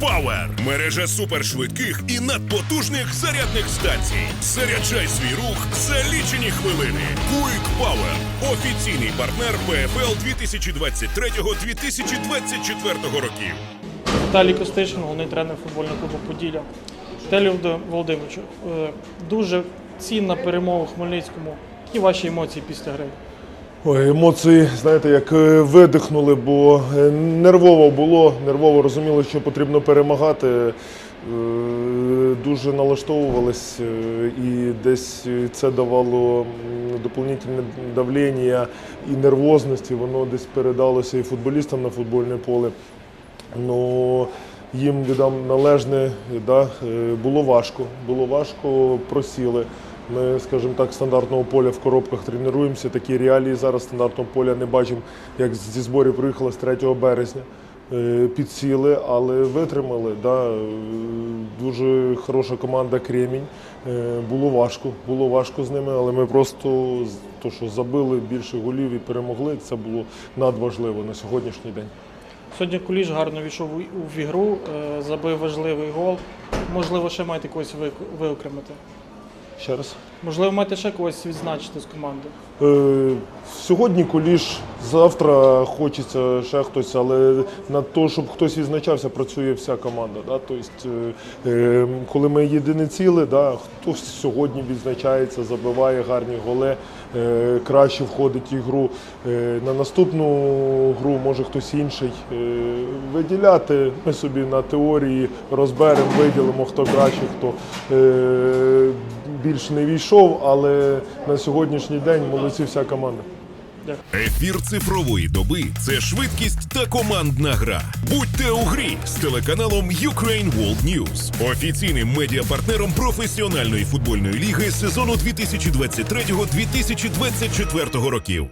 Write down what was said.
Power – мережа супершвидких і надпотужних зарядних станцій. Заряджай свій рух за лічені хвилини. Quick Power – офіційний партнер ПФЛ 2023-2024 років. Віталій Костишин, головний тренер футбольного клубу Поділля. Володим- Володимировичу, е, дуже цінна перемога у Хмельницькому. Які ваші емоції після гри? Ой, емоції, знаєте, як е, видихнули, бо е, нервово було, нервово розуміли, що потрібно перемагати. Е, Дуже налаштовувались і десь це давало м, дополнительне давлення і нервозності. Воно десь передалося і футболістам на футбольне поле. Ну, їм віддам належне, да, було важко. Було важко, просіли. Ми, скажімо так, стандартного поля в коробках тренуємося. Такі реалії зараз стандартного поля не бачимо, як зі зборів приїхали з 3 березня. Е, Підсіли, але витримали. Да. Е, Дуже хороша команда Кремінь. Е, Було важко, було важко з ними, але ми просто то, що забили більше голів і перемогли, це було надважливо на сьогоднішній день. Сьогодні Куліш гарно війшов в ігру, забив важливий гол. Можливо, ще маєте когось виокремити. Ще раз. Можливо, маєте ще когось відзначити з команди. Е, сьогодні куліш, завтра хочеться ще хтось, але на те, щоб хтось відзначався, працює вся команда. Да? Тобто, е, е, коли ми єдине ціле, да, хтось сьогодні відзначається, забиває гарні голи, е, краще входить в ігру. Е, на наступну гру може хтось інший е, виділяти. Ми собі на теорії розберемо, виділимо, хто краще, хто е, більш не війшов, але на сьогоднішній день молодці вся команда. Ефір цифрової доби це швидкість та командна гра. Будьте у грі з телеканалом Ukraine World News, офіційним медіапартнером професіональної футбольної ліги сезону 2023-2024 років.